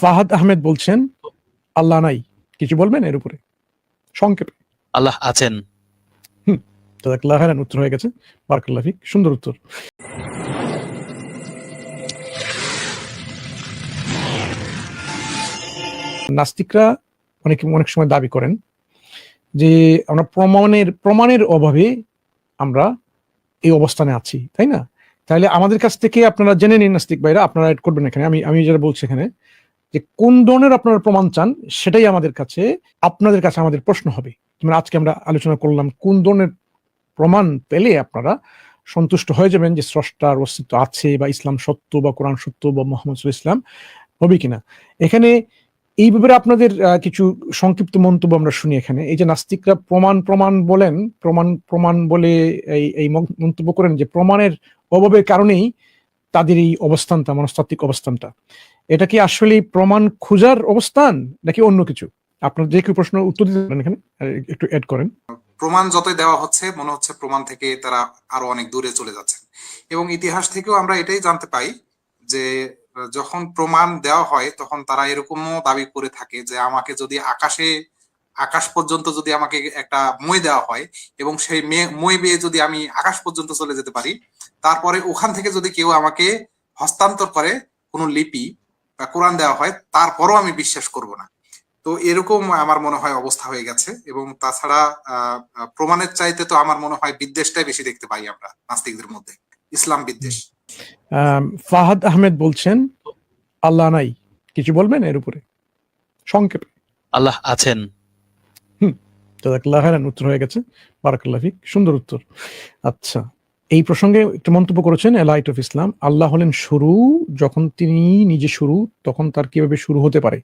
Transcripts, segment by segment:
ফাহাদ আহমেদ বলছেন আল্লাহ নাই। কিছু বলবেন এর উপরে? সংক্ষেপে। আল্লাহ আছেন। জাজাকাল্লাহ উত্তর হয়ে গেছে। বারাকাল্লাহ সুন্দর উত্তর। নাস্তিকরা অনেক অনেক সময় দাবি করেন যে আমরা প্রমাণের প্রমাণের অভাবে আমরা এই অবস্থানে আছি তাই না? তাহলে আমাদের কাছ থেকে আপনারা জেনে নিন নাস্তিক ভাইরা, আপনারা এড করবেন এখানে। আমি আমি যেটা বলছি এখানে যে কোন ধরনের আপনারা প্রমাণ চান সেটাই আমাদের কাছে, আপনাদের কাছে আমাদের প্রশ্ন হবে। যেমন আজকে আমরা আলোচনা করলাম কোন ধরনের প্রমাণ পেলে আপনারা সন্তুষ্ট হয়ে যাবেন যে স্রষ্টার অস্তিত্ব আছে বা ইসলাম সত্য বা কোরআন সত্য বা মোহাম্মদ ইসলাম হবে কিনা। এখানে এই ব্যাপারে আপনাদের কিছু সংক্ষিপ্ত মন্তব্য আমরা শুনি এখানে। এই যে নাস্তিকরা প্রমাণ প্রমাণ বলেন, প্রমাণ প্রমাণ বলে এই এই মন্তব্য করেন যে প্রমাণের অভাবের কারণেই তাদের এই অবস্থানটা, মনস্তাত্ত্বিক অবস্থানটা। এটা কি আসলে প্রমাণ খোঁজার অবস্থান, নাকি অন্য কিছু? আপনার যে কেউ প্রশ্ন উত্তর দিতে পারেন এখানে একটু অ্যাড করেন। প্রমাণ যতই দেওয়া হচ্ছে, মনে হচ্ছে প্রমাণ থেকে তারা আরও অনেক দূরে চলে যাচ্ছেন। এবং ইতিহাস থেকেও আমরা এটাই জানতে পাই যে, যখন প্রমাণ দেওয়া হয়, তখন তারা এরকমও দাবি করে থাকে যে, আমাকে যদি আকাশে, আকাশ পর্যন্ত যদি আমাকে একটা মই দেওয়া হয়, এবং সেই মই বেয়ে যদি আমি আকাশ পর্যন্ত চলে যেতে পারি তারপরে ওখান থেকে যদি কেউ আমাকে হস্তান্তর করে কোনো লিপি বা কোরআন দেওয়া হয় তারপরও আমি বিশ্বাস করব না। তো এরকম আমার মনে হয় অবস্থা হয়ে গেছে এবং তাছাড়া প্রমাণের চাইতে তো আমার মনে হয় বিদ্বেষটাই বেশি দেখতে পাই আমরা নাস্তিকদের মধ্যে ইসলাম বিদ্বেষ। ফাহাদ আহমেদ বলছেন আল্লাহ নাই কিছু বলবেন এর উপরে? সংক্ষেপে। আল্লাহ আছেন। জাজাকাল্লাহ খাইরান উত্তর হয়ে গেছে বারাকাল্লাহ সুন্দর উত্তর। আচ্ছা এই প্রসঙ্গে একটু মন্তব্য করেছেন লাইট অফ ইসলাম আল্লাহ হলেন শুরু, যখন তিনি নিজে শুরু, তখন তার কীভাবে শুরু হতে পারে।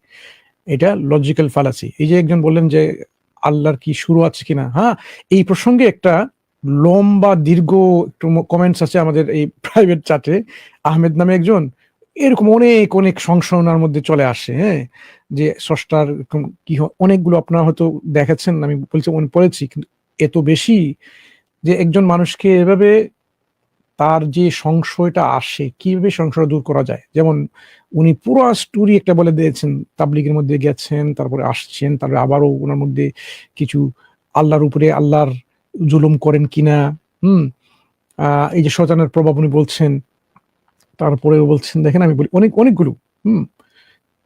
এটা লজিক্যাল ফালাসি এই যে একজন বললেন যে আল্লাহর কি শুরু আছে কিনা হ্যাঁ? এই প্রসঙ্গে একটা লম্বা, দীর্ঘ একটু কমেন্টস আছে আমাদের এই প্রাইভেট চাটে আহমেদ নামে একজন, এরকম অনেক অনেক সংশোধনার মধ্যে চলে আসে হ্যাঁ? যে স্রষ্টার কি অনেকগুলো আপনারা হয়তো দেখেছেন, আমি বলছি পড়েছি, কিন্তু এত বেশি যে একজন মানুষকে এভাবে তার যে সংশয়টা আসে কীভাবে সংশয় দূর করা যায়? যেমন উনি পুরো স্টোরি একটা বলে দিয়েছেন তাবলিগের মধ্যে গেছেন তারপরে আসছেন তারপরে আবারও ওনার মধ্যে কিছু আল্লাহর উপরে আল্লাহর জুলুম করেন কিনা হুম? এই যে শয়তানের প্রভাব উনি বলছেন তারপরেও বলছেন দেখেন আমি বলি অনেক অনেকগুলো হুম?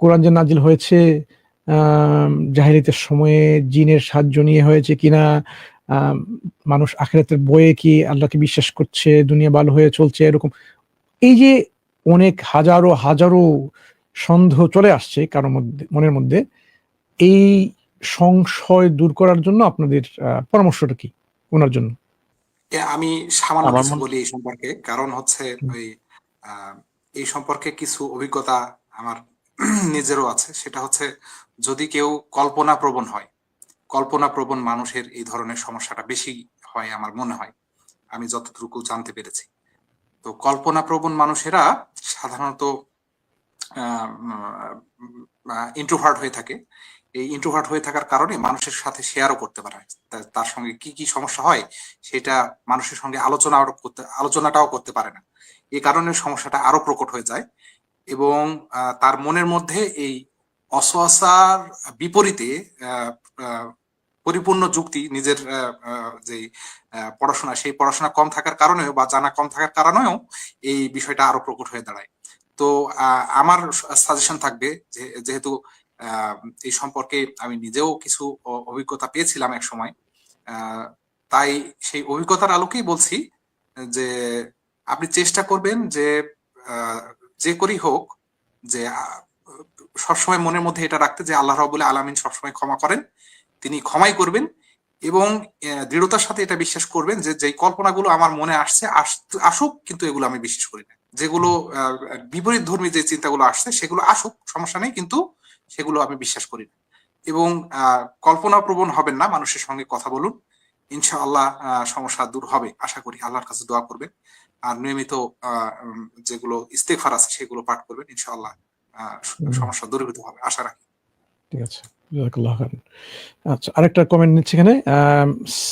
কোরআন যে নাজিল হয়েছে আম, জাহিলিতের সময়ে জিনের সাহায্য নিয়ে হয়েছে কিনা মানুষ আখেরাতের বয়ে কি আল্লাহকে বিশ্বাস করছে দুনিয়া ভালো হয়ে চলছে এরকম। এই যে অনেক হাজারো হাজারো সন্দেহ চলে আসছে কারোর মধ্যে মনের মধ্যে এই সংশয় দূর করার জন্য আপনাদের আহ, পরামর্শটা কি ওনার জন্য? আমি সামান্য কিছু বলি এই সম্পর্কে। কারণ হচ্ছে ওই আহ, এই সম্পর্কে কিছু অভিজ্ঞতা আমার নিজেরও আছে। সেটা হচ্ছে যদি কেউ কল্পনা প্রবণ হয় কল্পনা প্রবণ মানুষের এই ধরনের সমস্যাটা বেশি হয় আমার মনে হয়। আমি যতটুকু জানতে পেরেছি। তো কল্পনা প্রবণ মানুষেরা সাধারণত ইন্ট্রোভার্ট হয়ে থাকে। এই ইন্ট্রোভার্ট হয়ে থাকার কারণে মানুষের সাথে শেয়ারও করতে পারে। তার সঙ্গে কি কি সমস্যা হয় সেটা মানুষের সঙ্গে আলোচনা করতে, আলোচনাটাও করতে পারে না। এ কারণে সমস্যাটা আরও প্রকট হয়ে যায় এবং তার মনের মধ্যে এই অসহসার বিপরীতে পরিপূর্ণ যুক্তি নিজের যে পড়াশোনা, সেই পড়াশোনা কম থাকার কারণেও বা জানা কম থাকার কারণেও এই বিষয়টা আরও প্রকট হয়ে দাঁড়ায়। তো আমার সাজেশন থাকবে যেহেতু এই সম্পর্কে আমি নিজেও কিছু অভিজ্ঞতা পেয়েছিলাম এক সময় তাই সেই অভিজ্ঞতার আলোকেই বলছি যে, আপনি চেষ্টা করবেন যে যে করি হোক যে সবসময় মনের মধ্যে এটা রাখতে যে, আল্লাহ রাবুল আলমিন সবসময় ক্ষমা করেন। তিনি ক্ষমাই করবেন এবং দৃঢ়তার সাথে এটা বিশ্বাস করবেন যে যেই কল্পনাগুলো আমার মনে আসছে আসুক কিন্তু এগুলো আমি বিশ্বাস করি না। যেগুলো বিপরীত ধর্মী যে চিন্তাগুলো আসছে সেগুলো আসুক সমস্যা নেই কিন্তু সেগুলো আমি বিশ্বাস করি না। এবং কল্পনা প্রবণ হবেন না মানুষের সঙ্গে কথা বলুন ইনশাআল্লাহ সমস্যা দূর হবে আশা করি আল্লাহর কাছে দোয়া করবেন। আর নিয়মিত আহ, যেগুলো ইস্তেফার আছে সেগুলো পাঠ করবেন ইনশাআল্লাহ আহ, সমস্যা দূরীভূত হবে আশা রাখি। ঠিক আছে। জাযাকাল্লাহু খাইরান। আচ্ছা আরেকটা কমেন্ট নিচ্ছি এখানে।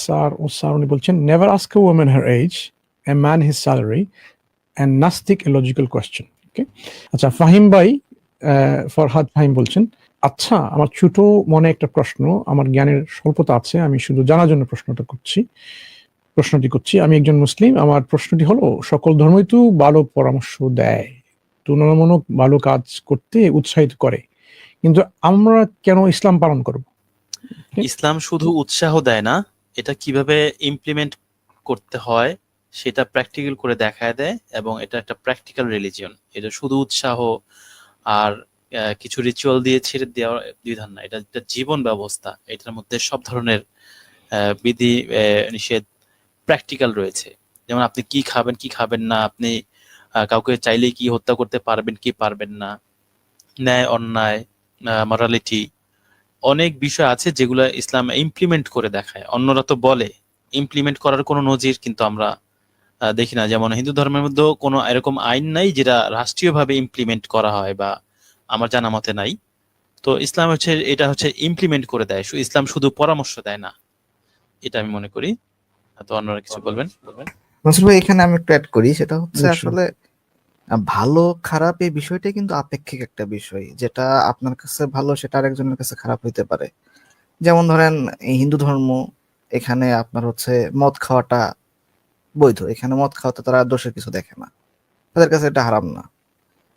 স্যার ও স্যার উনি বলছেন never ask a women her age a man his salary and নাস্তিক এ লজিক্যাল কোয়েশ্চেন ওকে আচ্ছা ফাহিম ভাই ফরহাদ ফাহিম বলছেন আচ্ছা আমার ছোট মনে একটা প্রশ্ন, আমার জ্ঞানের স্বল্পতা আছে, আমি শুধু জানার জন্য প্রশ্নটা করছি, প্রশ্নটি করছি। আমি একজন মুসলিম, আমার প্রশ্নটি হলো, সকল ধর্মই তো ভালো পরামর্শ দেয়। তুলনামূলক ভালো কাজ করতে উৎসাহিত করে। কিন্তু আমরা কেন ইসলাম পালন করব? ইসলাম শুধু উৎসাহ দেয় না, এটা কীভাবে ইমপ্লিমেন্ট করতে হয় সেটা প্র্যাকটিক্যাল করে দেখায় দেয় এবং এটা একটা প্র্যাকটিক্যাল রিলিজিয়ন এটা শুধু উৎসাহ আর কিছু রিচুয়াল দিয়ে ছেড়ে দেওয়ার বিধান না, এটা একটা জীবন ব্যবস্থা। এটার মধ্যে সব ধরনের বিধি নিষেধ প্র্যাকটিক্যাল রয়েছে। যেমন আপনি কি খাবেন কি খাবেন না, আপনি কাউকে চাইলে কি হত্যা করতে পারবেন, কি পারবেন না, ন্যায়, অন্যায় মরালিটি অনেক বিষয় আছে যেগুলো ইসলাম ইমপ্লিমেন্ট করে দেখায়। অন্যরা তো বলে ইমপ্লিমেন্ট করার কোনো নজির কিন্তু আমরা দেখি না। যেমন হিন্দু ধর্মের মধ্যেও কোনো এরকম আইন নাই যেটা রাষ্ট্রীয়ভাবে ইমপ্লিমেন্ট করা হয় বা আমার জানা মতে নাই। তো ইসলাম হচ্ছে এটা হচ্ছে ইমপ্লিমেন্ট করে দেয়। ইসলাম শুধু পরামর্শ দেয় না। এটা আমি মনে করি। তো অন্যরা কিছু বলবেন? বলবেন? ভাই এখানে আমি একটু অ্যাড করি। সেটা হচ্ছে আসলে ভালো, খারাপ এই বিষয়টা কিন্তু আপেক্ষিক একটা বিষয়। যেটা আপনার কাছে ভালো, সেটা আরেকজনের কাছে খারাপ হইতে পারে। যেমন ধরেন, এই হিন্দু ধর্ম, এখানে আপনার হচ্ছে মদ খাওয়াটা বৈধ। এখানে মদ খাওয়াতে তারা দোষের কিছু দেখে না। তাদের কাছে এটা হারাম না।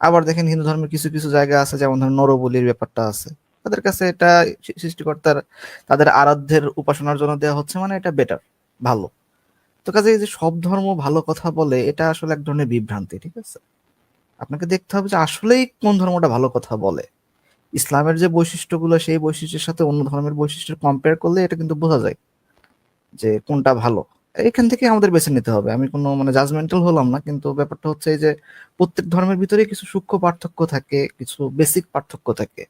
আবার দেখেন, হিন্দু ধর্মের কিছু কিছু জায়গা আছে, যেমন ধরেন নরবলির ব্যাপারটা আছে। তাদের কাছে এটা সৃষ্টিকর্তার, তাদের আরাধ্যের উপাসনার জন্য দেওয়া হচ্ছে মানে এটা বেটার ভালো। তো কাজে এই যে সব ধর্ম ভালো কথা বলে, এটা আসলে এক ধরনের বিভ্রান্তি, ঠিক আছে? আপনাকে দেখতে হবে যে আসলেই কোন ধর্মটা ভালো কথা বলে। ইসলামের যে বৈশিষ্ট্যগুলো সেই বৈশিষ্ট্যের সাথে অন্য ধর্মের বৈশিষ্ট্য কম্পেয়ার করলে এটা কিন্তু বোঝা যায় যে কোনটা ভালো। এখান থেকে আমাদের বেছে নিতে হবে। আমি কোনো মানে জাজমেন্টাল হলাম না কিন্তু ব্যাপারটা হচ্ছে এই যে প্রত্যেক ধর্মের ভিতরে কিছু সূক্ষ্ম পার্থক্য থাকে কিছু বেসিক পার্থক্য থাকে।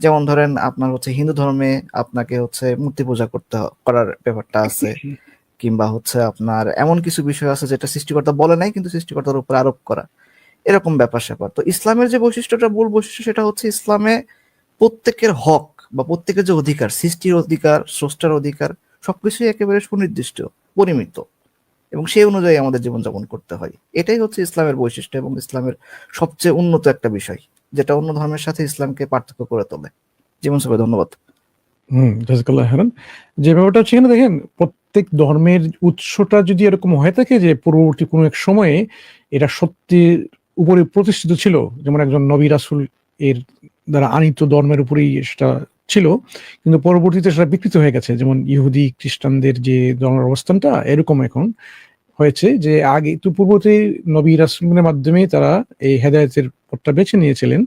যেমন ধরেন আপনার হচ্ছে হিন্দু ধর্মে আপনাকে হচ্ছে মূর্তি পূজা করতে করার ব্যাপারটা আছে। কিংবা হচ্ছে আপনার এমন কিছু বিষয় আছে যেটা সৃষ্টিকর্তা বলে নাই কিন্তু সৃষ্টিকর্তার উপর আরোপ করা। এরকম ব্যাপার স্যাপার। তো ইসলামের যে বৈশিষ্ট্যটা, মূল বৈশিষ্ট্য সেটা হচ্ছে ইসলামে প্রত্যেকের হক বা প্রত্যেকের যে অধিকার, সৃষ্টির অধিকার, স্রষ্টার অধিকার, সবকিছুই একেবারে সুনির্দিষ্ট, পরিমিত। এবং সেই অনুযায়ী আমাদের জীবনযাপন করতে হয়। এটাই হচ্ছে ইসলামের বৈশিষ্ট্য এবং ইসলামের সবচেয়ে উন্নত একটা বিষয়, যেটা অন্য ধর্মের সাথে ইসলামকে পার্থক্য করে তোলে। জীবন সবাই ধন্যবাদ। হুম যে ব্যাপারটা হচ্ছে দেখেন, প্রত্যেক ধর্মের উৎসটা যদি এরকম হয়ে থাকে যে পূর্ববর্তী কোনো এক সময়ে এটা সত্যির উপরে প্রতিষ্ঠিত ছিল যেমন একজন নবী রাসুল এর দ্বারা আনিত ধর্মের উপরেই সেটা ছিল কিন্তু পরবর্তীতে সেটা বিকৃত হয়ে গেছে। যেমন ইহুদি খ্রিস্টানদের যে ধর্মের অবস্থানটা এরকম এখন হয়েছে যে আগে তো পূর্বতে নবী রাসুলের মাধ্যমে তারা এই হেদায়তের পথটা বেছে নিয়েছিলেন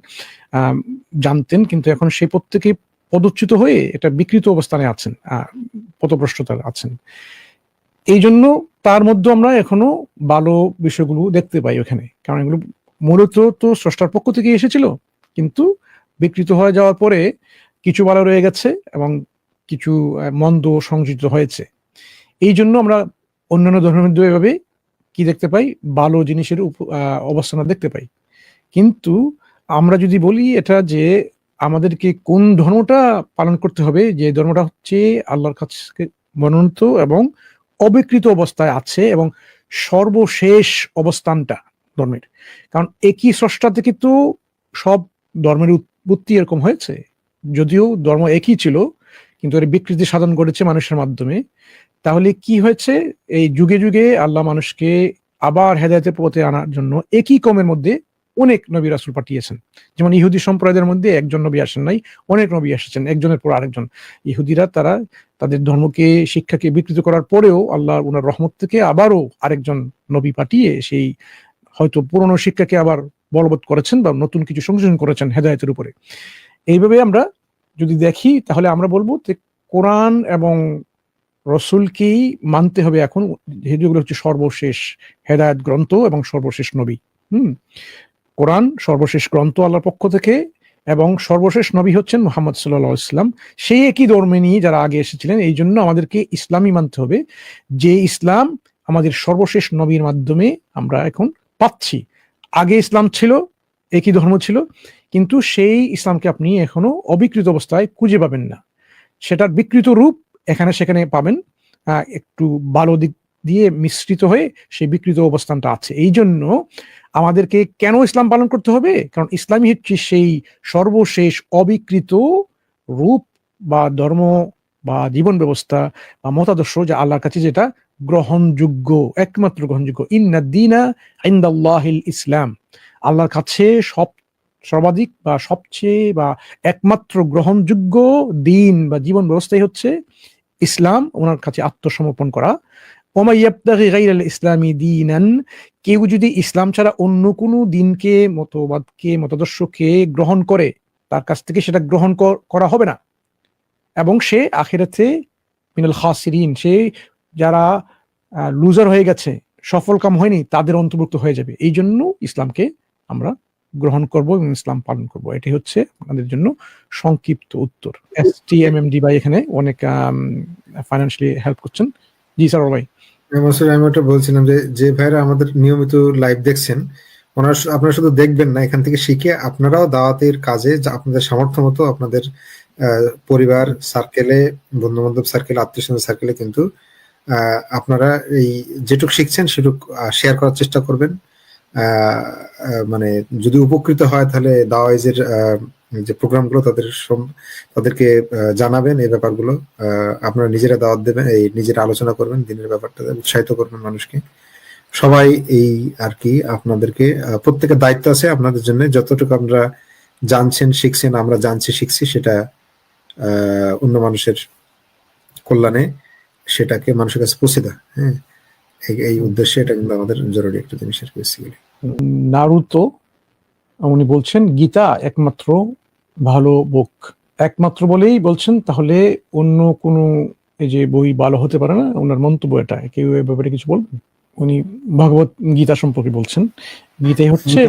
জানতেন কিন্তু এখন সেই প্রত্যেকে পদচ্যুত হয়ে এটা বিকৃত অবস্থানে আছেন আহ, পথভ্রষ্টতার আছেন। এই জন্য তার মধ্যে আমরা এখনও ভালো বিষয়গুলো দেখতে পাই ওখানে কারণ এগুলো মূলত তো স্রষ্টার পক্ষ থেকে এসেছিল, কিন্তু বিকৃত হয়ে যাওয়ার পরে কিছু ভালো রয়ে গেছে এবং কিছু মন্দ সংযোজিত হয়েছে। এই জন্য আমরা অন্যান্য ধর্মের এভাবে কি দেখতে পাই? ভালো জিনিসের অবস্থান দেখতে পাই। কিন্তু আমরা যদি বলি এটা যে আমাদেরকে কোন ধর্মটা পালন করতে হবে, যে ধর্মটা হচ্ছে আল্লাহর কাছে মনোনীত এবং অবিকৃত অবস্থায় আছে এবং সর্বশেষ অবস্থানটা ধর্মের। কারণ একই স্রষ্টা থেকে তো সব ধর্মের উৎপত্তি এরকম হয়েছে। যদিও ধর্ম একই ছিল, কিন্তু এর বিকৃতি সাধন করেছে মানুষের মাধ্যমে। তাহলে কি হয়েছে? এই যুগে যুগে আল্লাহ মানুষকে আবার হেদায়তের পথে আনার জন্য একই কমের মধ্যে অনেক নবী রাসুল পাঠিয়েছেন। যেমন ইহুদি সম্প্রদায়ের মধ্যে একজন নবী আসেন নাই, অনেক নবী এসেছেন, একজনের পর আরেকজন। ইহুদিরা তারা তাদের ধর্মকে, শিক্ষাকে বিকৃত করার পরেও আল্লাহ উনার রহমত থেকে আবারও আরেকজন নবী পাঠিয়ে সেই হয়তো পুরনো শিক্ষাকে আবার বলবৎ করেছেন বা নতুন কিছু সংশোধন করেছেন হেদায়তের উপরে। এইভাবে আমরা যদি দেখি, তাহলে আমরা বলব যে কোরআন এবং রসুলকেই মানতে হবে এখন। যেগুলো হচ্ছে সর্বশেষ হেদায়ত গ্রন্থ এবং সর্বশেষ নবী। হুম? কোরআন সর্বশেষ গ্রন্থ আল্লাহর পক্ষ থেকে এবং সর্বশেষ নবী হচ্ছেন মোহাম্মদ সাল্লাহ ইসলাম সেই একই ধর্মে নিয়ে যারা আগে এসেছিলেন, এই জন্য আমাদেরকে ইসলামই মানতে হবে। যে ইসলাম আমাদের সর্বশেষ নবীর মাধ্যমে আমরা এখন পাচ্ছি। আগে ইসলাম ছিল, একই ধর্ম ছিল, কিন্তু সেই ইসলামকে আপনি এখনও অবিকৃত অবস্থায় খুঁজে পাবেন না। সেটার বিকৃত রূপ এখানে সেখানে পাবেন একটু ভালো দিক দিয়ে মিশ্রিত হয়ে সেই বিকৃত অবস্থানটা আছে। এই জন্য আমাদেরকে কেন ইসলাম পালন করতে হবে? কারণ ইসলামই হচ্ছে সেই সর্বশেষ অবিকৃত রূপ বা ধর্ম বা জীবন ব্যবস্থা বা মতাদর্শ যা আল্লাহর কাছে যেটা গ্রহণযোগ্য, একমাত্র গ্রহণযোগ্য। ইন্নাদ্দিনা ইসলাম। আল্লাহর কাছে সব, সর্বাধিক বা সবচেয়ে বা একমাত্র গ্রহণযোগ্য দিন বা জীবন ব্যবস্থাই হচ্ছে ইসলাম, ওনার কাছে আত্মসমর্পণ করা। ইসলামী দিনান, কেউ যদি ইসলাম ছাড়া অন্য কোনো দিনকে, মতবাদকে, মতাদর্শকে গ্রহণ করে, তার কাছ থেকে সেটা গ্রহণ করা হবে না। এবং সে আখেরাতে মিনাল খাসিরিন, সে যারা লুজার হয়ে গেছে সফল কাম হয়নি, তাদের অন্তর্ভুক্ত হয়ে যাবে। এই জন্য ইসলামকে আমরা গ্রহণ করব এবং ইসলাম পালন করব। এটি হচ্ছে আমাদের জন্য সংক্ষিপ্ত উত্তর। S T M M D ভাই এখানে অনেক ফাইন্যান্সিয়ালি হেল্প করছেন। জি স্যার ভাই। আসলে আমি ওটা বলছিলাম যে যে ভাইরা আমাদের নিয়মিত লাইভ দেখছেন, ওনারা আপনারা শুধু দেখবেন না, এখান থেকে শিখে আপনারাও দাওয়াতের কাজে আপনাদের সামর্থ্য মতো আপনাদের পরিবার সার্কেলে বন্ধু বান্ধব সার্কেলে আত্মীয় সার্কেলে কিন্তু আপনারা এই যেটুক শিখছেন সেটুক শেয়ার করার চেষ্টা করবেন। মানে যদি উপকৃত হয় তাহলে দাওয়াইজের যে প্রোগ্রামগুলো তাদের তাদেরকে জানাবেন এই ব্যাপারগুলো। আপনারা নিজেরা দাওয়াত দেবেন, এই নিজেরা আলোচনা করবেন, দিনের ব্যাপারটা উৎসাহিত করবেন মানুষকে। সবাই এই আর কি আপনাদেরকে প্রত্যেকের দায়িত্ব আছে আপনাদের জন্য। যতটুকু আমরা জানছেন, শিখছেন, আমরা জানছি, শিখছি, সেটা অন্য মানুষের কল্যাণে সেটাকে মানুষের কাছে পৌঁছে দেয় হ্যাঁ? এই- উদ্দেশ্যে এটা কিন্তু আমাদের জরুরি একটা জিনিস আর কি নারুতো উনি বলছেন গীতা একমাত্র ভালো বুক। একমাত্র বলেই বলছেন তাহলে অন্য কোনো এই যে বই ভালো হতে পারে না ওনার মন্তব্য এটা। কেউ এ ব্যাপারে কিছু বলবেন? উনি ভগবত গীতা সম্পর্কে বলছেন। গীতাই হচ্ছে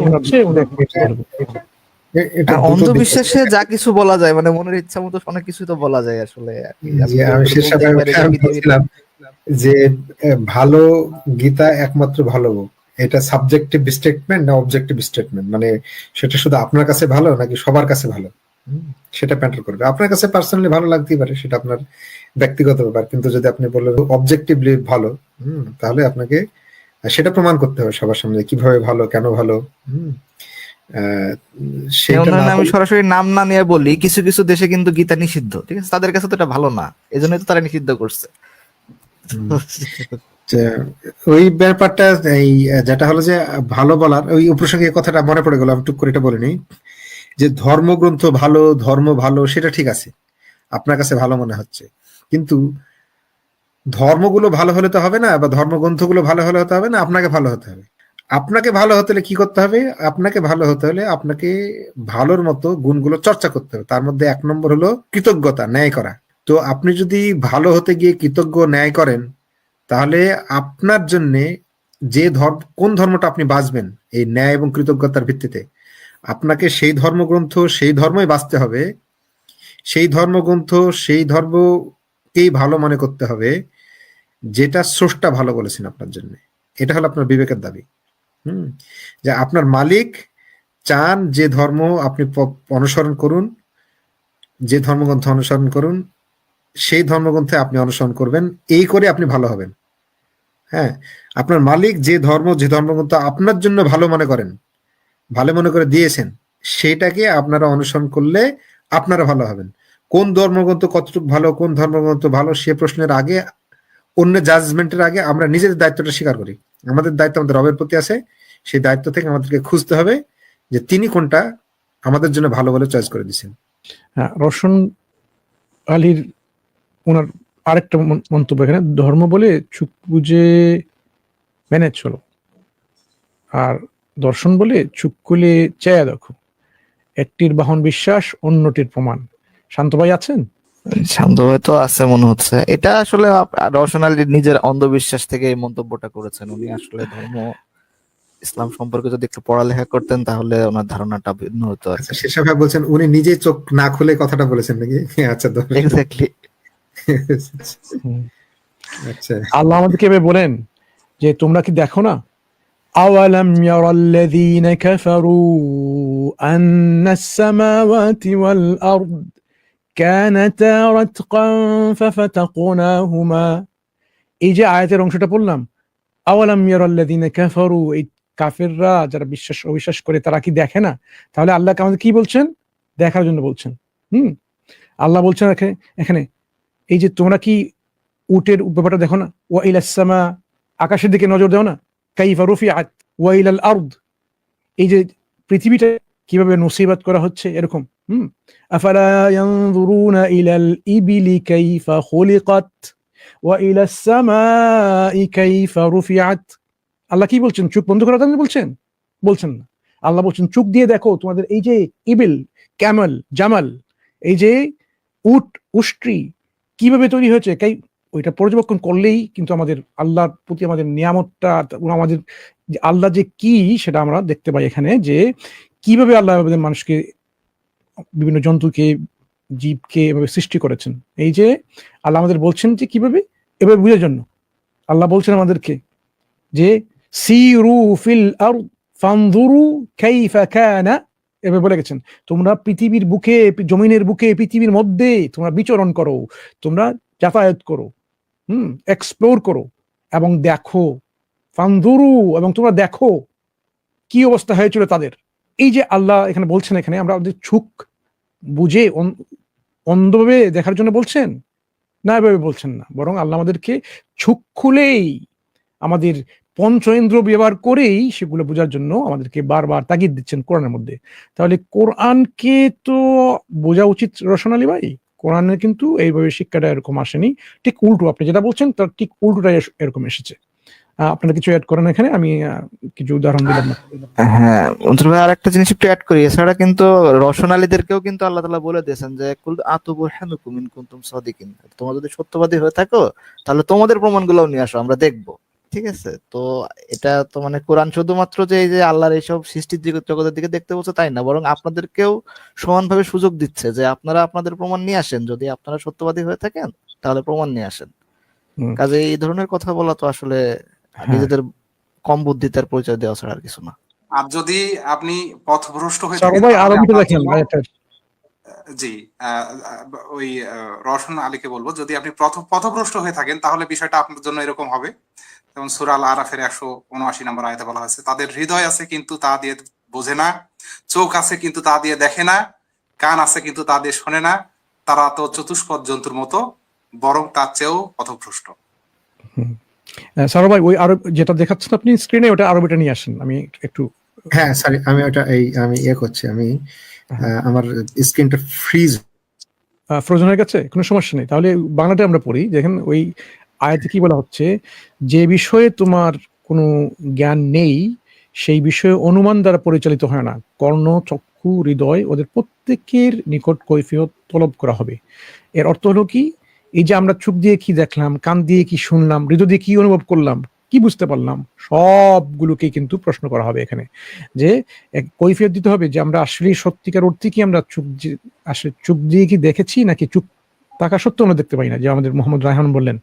অন্ধবিশ্বাসে যা কিছু বলা যায় মানে মনের ইচ্ছা মতো অনেক কিছু তো বলা যায় আসলে। যে ভালো গীতা একমাত্র ভালো এটা সাবজেক্টিভ স্টেটমেন্ট না অবজেক্টিভ স্টেটমেন্ট মানে সেটা শুধু আপনার কাছে ভালো নাকি সবার কাছে ভালো? সেটা ম্যাটার করবে। আপনার কাছে পার্সোনালি ভালো লাগতেই পারে সেটা আপনার ব্যক্তিগত ব্যাপার। কিন্তু যদি আপনি বলেন অবজেক্টিভলি ভালো হুম, তাহলে আপনাকে সেটা প্রমাণ করতে হবে সবার সামনে কীভাবে ভালো কেন ভালো। হুম। আমি সরাসরি নাম না নিয়ে বলি কিছু কিছু দেশে কিন্তু গীতা নিষিদ্ধ ঠিক আছে? তাদের কাছে তো এটা ভালো না তো তারা নিষিদ্ধ করছে। ওই ব্যাপারটা এই যেটা হলো যে ভালো বলার ওই প্রসঙ্গে কথাটা মনে পড়ে গেল আমি টুক করে এটা বলিনি যে ধর্মগ্রন্থ ভালো ধর্ম ভালো সেটা ঠিক আছে আপনার কাছে ভালো মনে হচ্ছে কিন্তু ধর্মগুলো ভালো হলে তো হবে না বা ধর্মগ্রন্থগুলো ভালো হলে হতে হবে না আপনাকে ভালো হতে হবে। আপনাকে ভালো হতে হলে কি করতে হবে? আপনাকে ভালো হতে হলে আপনাকে ভালোর মতো গুণগুলো চর্চা করতে হবে। তার মধ্যে এক নম্বর হলো কৃতজ্ঞতা, ন্যায় করা। তো আপনি যদি ভালো হতে গিয়ে কৃতজ্ঞ, ন্যায় করেন, তাহলে আপনার জন্য যে ধর্ম, কোন ধর্মটা আপনি বাঁচবেন? এই ন্যায় এবং কৃতজ্ঞতার ভিত্তিতে। আপনাকে সেই ধর্মগ্রন্থ, সেই ধর্মই বাঁচতে হবে। সেই ধর্মগ্রন্থ, সেই ধর্মকেই ভালো মনে করতে হবে, যেটা স্রষ্টা ভালো বলেছেন আপনার জন্য। এটা হলো আপনার বিবেকের দাবি। হুম, যে আপনার মালিক চান যে ধর্ম আপনি অনুসরণ করুন, যে ধর্মগ্রন্থ অনুসরণ করুন, সেই ধর্মগ্রন্থে আপনি অনুসরণ করবেন, এই করে আপনি ভালো হবেন। হ্যাঁ আপনার মালিক যে ধর্ম, যে ধর্মগ্রন্থ আপনার জন্য ভালো মনে করেন, ভালো মনে করে দিয়েছেন, সেটাকে আপনারা অনুসরণ করলে আপনারা ভালো হবেন। কোন ধর্মগ্রন্থ কতটুকু ভালো, কোন ধর্মগ্রন্থ ভালো, সে প্রশ্নের আগে, অন্য জাজমেন্টের আগে আমরা নিজেদের দায়িত্বটা স্বীকার করি। আমাদের দায়িত্ব আমাদের রবের প্রতি আছে, সেই দায়িত্ব থেকে আমাদেরকে খুঁজতে হবে যে তিনি কোনটা আমাদের জন্য ভালো বলে চয়েস করে দিচ্ছেন হ্যাঁ রোশন আলীর ওনার আরেকটা মন- মন্তব্য এখানে, ধর্ম বলে চুপ বুঝে মেনে চলো, আর দর্শন বলে চুপ খুলে চেয়া দেখো, একটির বাহন বিশ্বাস, অন্যটির প্রমাণ। শান্ত ভাই আছেন? শান্ত হয়তো আছে মনে হচ্ছে এটা আসলে আপ- রওশন আলীর নিজের অন্ধবিশ্বাস থেকে এই মন্তব্যটা করেছেন উনি আসলে ধর্ম ইসলাম সম্পর্কে যদি একটু পড়ালেখা করতেন তাহলে ওনার ধারণাটা ভিন্ন হতো আর আচ্ছা শেষা ভাই বলছেন উনি নিজেই চোখ না খুলে কথাটা বলেছেন নাকি আচ্ছা ধন্যবাদ। এক্স্যাক্টলি হুম। আচ্ছা আল্লাহ আমাদেরকে এভাবে বলেন যে তোমরা কি দেখো না أولم يرى الذين كفروا أن السماوات والأرض কানাতা রাতকান ফাফাতাকনাহুমা এই যে আয়াতের অংশটা পড়লাম, আওয়ালাম ইয়ারাল্লাযিনা কাফারু, এই কাফেররা যারা বিশ্বাস, অবিশ্বাস করে তারা কি দেখে না? তাহলে আল্লাহ আমাদের কি বলছেন? দেখার জন্য বলছেন। হুম? আল্লাহ বলছেন এখানে এই যে তোমরা কি উটের ব্যাপারটা দেখো না? ওয়া ইলাসমা আকাশের দিকে নজর দাও না? কাইফা রুফিআত, ওয়া ইলাল আরদ। এই যে পৃথিবীটা কীভাবে নসিবাত করা হচ্ছে এরকম, হুম? আফালা ইয়ানজুরুনা ইলাল ইবিলি কাইফা খুলিকাত ওয়া ইলাস সামাই কাইফা রুফিআত। আল্লাহ কি বলছেন? চোখ বন্ধ করার জন্য বলছেন? বলছেন না। আল্লাহ বলছেন, চোখ দিয়ে দেখো তোমাদের এই যে ইবিল, ক্যামেল, জামাল, এই যে উট, উষ্ট্রি কীভাবে তৈরি হয়েছে? কাই, ওইটা পর্যবেক্ষণ করলেই কিন্তু আমাদের আল্লাহর প্রতি আমাদের নিয়ামতটা, আমাদের আল্লাহ যে কি সেটা আমরা দেখতে পাই এখানে যে কীভাবে আল্লাহ আমাদের মানুষকে, বিভিন্ন জন্তুকে, জীবকে এভাবে সৃষ্টি করেছেন? এই যে আল্লাহ আমাদের বলছেন যে কীভাবে? এভাবে বুঝার জন্য। আল্লাহ বলছেন আমাদেরকে যে, সিরু ফিল আর ফানজুরু কাইফা কানা। এভাবে বলে গেছেন। তোমরা পৃথিবীর বুকে, জমিনের বুকে, পৃথিবীর মধ্যে তোমরা বিচরণ করো, তোমরা যাতায়াত করো, হুম এক্সপ্লোর করো এবং দেখো। ফানজুরু এবং তোমরা দেখো। কি অবস্থা হয়েছিল তাদের? এই যে আল্লাহ এখানে বলছেন এখানে, আমরা আমাদের ছুক বুঝে অন- অন্ধভাবে দেখার জন্য বলছেন? না, এভাবে বলছেন না। বরং আল্লাহ আমাদেরকে ছুক খুলেই আমাদের পঞ্চেন্দ্র ব্যবহার করেই সেগুলো বোঝার জন্য আমাদেরকে বারবার তাগিদ দিচ্ছেন কোরআনের মধ্যে। তাহলে কোরআনকে তো বোঝা উচিত রসন আলী ভাই? কোরআনে কিন্তু এইভাবে শিক্ষাটা এরকম আসেনি। ঠিক উল্টো, আপনি যেটা বলছেন, তার ঠিক উল্টোটাই এরকম এসেছে। আপনারা কিছু অ্যাড করেন এখানে? আমি কিছু উদাহরণ দিলাম হ্যাঁ অন্তর ভাই আর একটা জিনিস একটু অ্যাড করি। এছাড়া কিন্তু রসনালীদেরকেও কিন্তু আল্লাহ তাআলা বলে দিয়েছেন যে কুল আতুবুর হানুকুম ইন কুনতুম সাদিকিন। তোমরা যদি সত্যবাদী হয়ে থাকো তাহলে তোমাদের প্রমাণগুলোও নিয়ে আসো আমরা দেখব। ঠিক আছে? তো এটা তো মানে কোরআন শুধুমাত্র যে এই যে আল্লাহর এইসব সৃষ্টির দিকে জগতের দিকে দেখতে বলছে তাই না বরং আপনাদেরকেও সমানভাবে সুযোগ দিচ্ছে যে আপনারা আপনাদের প্রমাণ নিয়ে আসেন। যদি আপনারা সত্যবাদী হয়ে থাকেন তাহলে প্রমাণ নিয়ে আসেন। কাজে এই ধরনের কথা বলা তো আসলে। নিজেদের কম বুদ্ধিতার পরিচয় দেওয়া ছাড়া আর কিছু না। আর যদি আপনি পথভ্রষ্ট হয়ে থাকেন ভাই তাহলে দেখেন জি ওই আহ, রওশন আলীকে বলব যদি আপনি পথ- পথভ্রষ্ট হয়ে থাকেন তাহলে বিষয়টা আপনার জন্য এরকম হবে। যেমন সুরাল আরাফের একশো উনআশি নম্বর আয়তে বলা হয়েছে তাদের হৃদয় আছে কিন্তু তা দিয়ে বোঝে না চোখ আছে কিন্তু তা দিয়ে দেখে না কান আছে কিন্তু তা দিয়ে শোনে না তারা তো চতুষ্পদ জন্তুর মতো বরং তার চেয়েও পথভ্রষ্ট। স্যার ভাই ওই আরব যেটা দেখাচ্ছেন আপনি স্ক্রিনে ওটা আরবিটা নিয়ে আসেন। আমি একটু হ্যাঁ সরি আমি ওটা এই আমি ইয়ে করছি আমি আমার স্ক্রিনটা ফ্রিজ ফ্রোজন হয়ে গেছে? কোনো সমস্যা নেই। তাহলে বাংলাটা আমরা পড়ি। দেখেন ওই আয়াতে কি বলা হচ্ছে? যে বিষয়ে তোমার কোনো জ্ঞান নেই সেই বিষয়ে অনুমান দ্বারা পরিচালিত হয় না। কর্ণ চক্ষু হৃদয় ওদের প্রত্যেকের নিকট কৈফিয়ত তলব করা হবে। এর অর্থ হলো কি? এই যে আমরা চোখ দিয়ে কি দেখলাম, কান দিয়ে কি শুনলাম, হৃদয় দিয়ে কি অনুভব করলাম, কি বুঝতে পারলাম, সবগুলোকে কিন্তু প্রশ্ন করা হবে এখানে। যে কৈফিয়ত দিতে হবে যে আমরা আসলে সত্যিকার অর্থে কি আমরা চোখ আসলে চোখ দিয়ে কি দেখেছি নাকি চুপ তাকা সত্ত্বেও আমরা দেখতে পাই না? যে আমাদের মোহাম্মদ রায়হান বললেন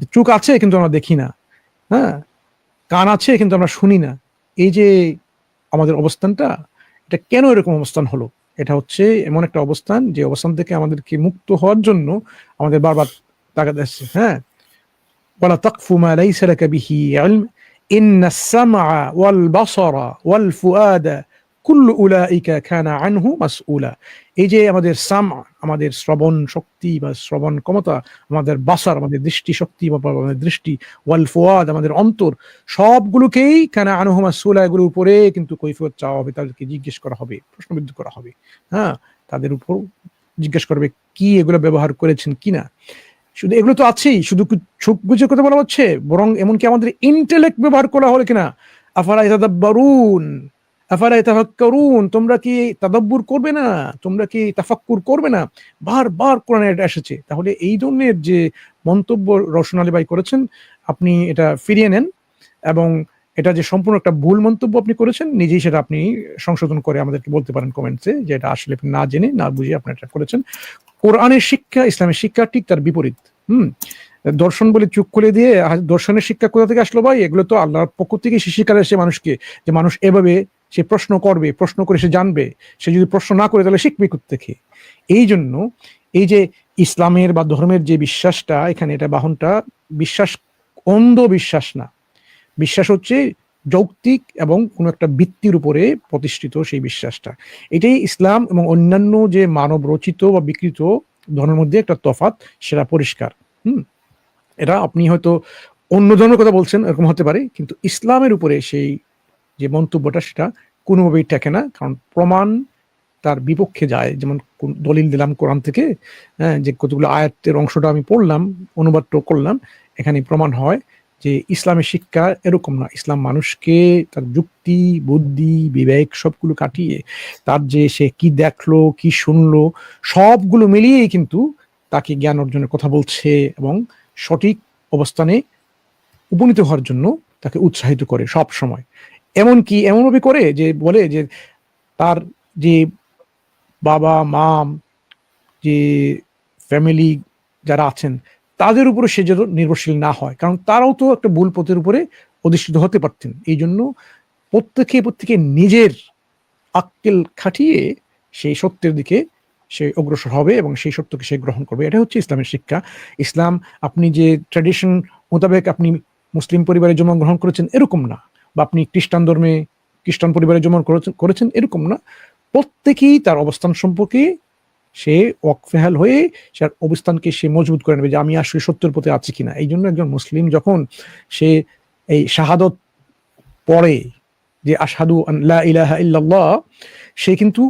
যে চোখ আছে কিন্তু আমরা দেখি না হ্যাঁ কান আছে কিন্তু আমরা শুনি না। এই যে আমাদের অবস্থানটা, এটা কেন এরকম অবস্থান হলো? এটা হচ্ছে এমন একটা অবস্থান যে অবস্থান থেকে আমাদেরকে মুক্ত হওয়ার জন্য আমাদের বারবার তাকাত আসছে হ্যাঁ ولا تقف ما ليس لك به علم إن السمع والبصر والفؤاد কুল্লু উলা ইকা আনহু মাস উলা এই যে আমাদের সাম আমাদের শ্রবণ শক্তি বা শ্রবণ ক্ষমতা, আমাদের বাসার, আমাদের দৃষ্টি শক্তি বা আমাদের দৃষ্টি, ওয়াল ফোয়াদ, আমাদের অন্তর, সবগুলোকেই কানা আনহু মাসুলা এগুলোর উপরে কিন্তু কৈফিয়ত চাওয়া হবে, তাদেরকে জিজ্ঞেস করা হবে, প্রশ্নবিদ্ধ করা হবে। হ্যাঁ তাদের উপর জিজ্ঞেস করবে কি এগুলো ব্যবহার করেছেন কিনা। শুধু এগুলো তো আছেই, শুধু চোখ বুঝে কথা বলা হচ্ছে, বরং এমনকি আমাদের ইন্টেলেক্ট ব্যবহার করা হলো কিনা? দাদা ইতাদাব্বারুন? আফারা ইতাফাক্কারুন তোমরা কি তাদাব্বুর করবে না? তোমরা কি তাফাক্কুর করবে না? বারবার কোরআনে এটা এসেছে। তাহলে এই ধরনের যে মন্তব্য রওশন আলী ভাই করেছেন, আপনি এটা ফিরিয়ে নেন এবং এটা যে সম্পূর্ণ একটা ভুল মন্তব্য আপনি করেছেন, নিজেই সেটা আপনি সংশোধন করে আমাদেরকে বলতে পারেন কমেন্টসে যে এটা আসলে না জেনে, না বুঝে আপনি এটা করেছেন। কোরআনের শিক্ষা, ইসলামের শিক্ষা ঠিক তার বিপরীত। হুম? দর্শন বলে চুপ খুলে দিয়ে দর্শনের শিক্ষা কোথা থেকে আসলো ভাই? এগুলো তো আল্লাহর পক্ষ থেকে সে শিক্ষা সে মানুষকে, যে মানুষ এভাবে সে প্রশ্ন করবে, প্রশ্ন করে সে জানবে, সে যদি প্রশ্ন না করে তাহলে শিখবে থেকে এই জন্য এই যে ইসলামের বা ধর্মের যে বিশ্বাসটা, এখানে এটা বাহনটা, বিশ্বাস অন্ধ বিশ্বাস না। বিশ্বাস হচ্ছে যৌক্তিক এবং কোনো একটা ভিত্তির উপরে প্রতিষ্ঠিত সেই বিশ্বাসটা। এটাই ইসলাম এবং অন্যান্য যে মানব রচিত বা বিকৃত ধর্মের মধ্যে একটা তফাৎ, সেটা পরিষ্কার। হুম? এটা আপনি হয়তো অন্য ধর্মের কথা বলছেন, এরকম হতে পারে, কিন্তু ইসলামের উপরে সেই যে মন্তব্যটা সেটা কোনোভাবেই টেকে না। কারণ প্রমাণ তার বিপক্ষে যায়। যেমন দলিল দিলাম কোরআন থেকে হ্যাঁ যে কতগুলো আয়াতের অংশটা আমি পড়লাম, অনুবাদটাও করলাম এখানে প্রমাণ হয় যে ইসলামের শিক্ষা এরকম না। ইসলাম মানুষকে তার যুক্তি, বুদ্ধি, বিবেক সবগুলো কাটিয়ে তার যে সে কি দেখল, কি শুনলো, সবগুলো মিলিয়েই কিন্তু তাকে জ্ঞান অর্জনের কথা বলছে এবং সঠিক অবস্থানে উপনীত হওয়ার জন্য তাকে উৎসাহিত করে সব সময় এমনকি এমনভাবে করে যে বলে যে তার যে বাবা, মা, যে ফ্যামিলি যারা আছেন, তাদের উপরে সে যেন নির্ভরশীল না হয়। কারণ তারাও তো একটা ভুল পথের উপরে অধিষ্ঠিত হতে পারতেন। এই জন্য প্রত্যেকে প্রত্যেকে নিজের আক্কেল খাটিয়ে সেই সত্যের দিকে সে অগ্রসর হবে এবং সেই সত্যকে সে গ্রহণ করবে। এটা হচ্ছে ইসলামের শিক্ষা। ইসলাম, আপনি যে ট্র্যাডিশন মোতাবেক আপনি মুসলিম পরিবারে জন্মগ্রহণ করেছেন, এরকম না। বা আপনি খ্রিস্টান ধর্মে খ্রিস্টান পরিবারে জমন করেছেন, এরকম না। প্রত্যেকেই তার অবস্থান সম্পর্কে সে ওয়াকফেহাল হয়ে সে অবস্থানকে সে মজবুত করে নেবে যে আমি আসলে সত্যের পথে আছি কিনা। এই জন্য একজন মুসলিম যখন সে এই শাহাদত পড়ে যে আসাদু আল্লাহ ইলাহা ইল্লাল্লাহ, সে কিন্তু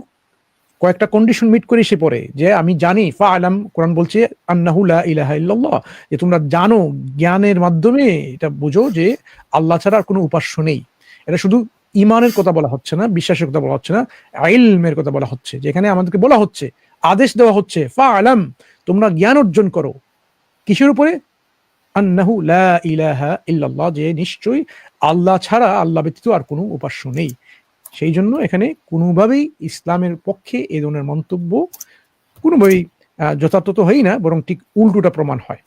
কয়েকটা কন্ডিশন মিট করে সে পড়ে যে আমি জানি ফা আলাম কোরআন বলছে, আন্নাহু লা ইলাহা ইল্লাল্লাহ। যে তোমরা জানো, জ্ঞানের মাধ্যমে এটা বুঝো যে আল্লাহ ছাড়া আর কোনো উপাস্য নেই। এটা শুধু ইমানের কথা বলা হচ্ছে না, বিশ্বাসের কথা বলা হচ্ছে না আইলমের কথা বলা হচ্ছে। যেখানে আমাদেরকে বলা হচ্ছে, আদেশ দেওয়া হচ্ছে ফা আলাম তোমরা জ্ঞান অর্জন করো। কিসের উপরে? আন্নাহু লা ইলাহা ইল্লাল্লাহ, যে নিশ্চয়ই আল্লাহ ছাড়া, আল্লাহ ব্যতীত আর কোনো উপাস্য নেই। সেই জন্য এখানে কোনোভাবেই ইসলামের পক্ষে এ ধরনের মন্তব্য কোনোভাবেই যথার্থ হয়ই না, বরং ঠিক উল্টোটা প্রমাণ হয়।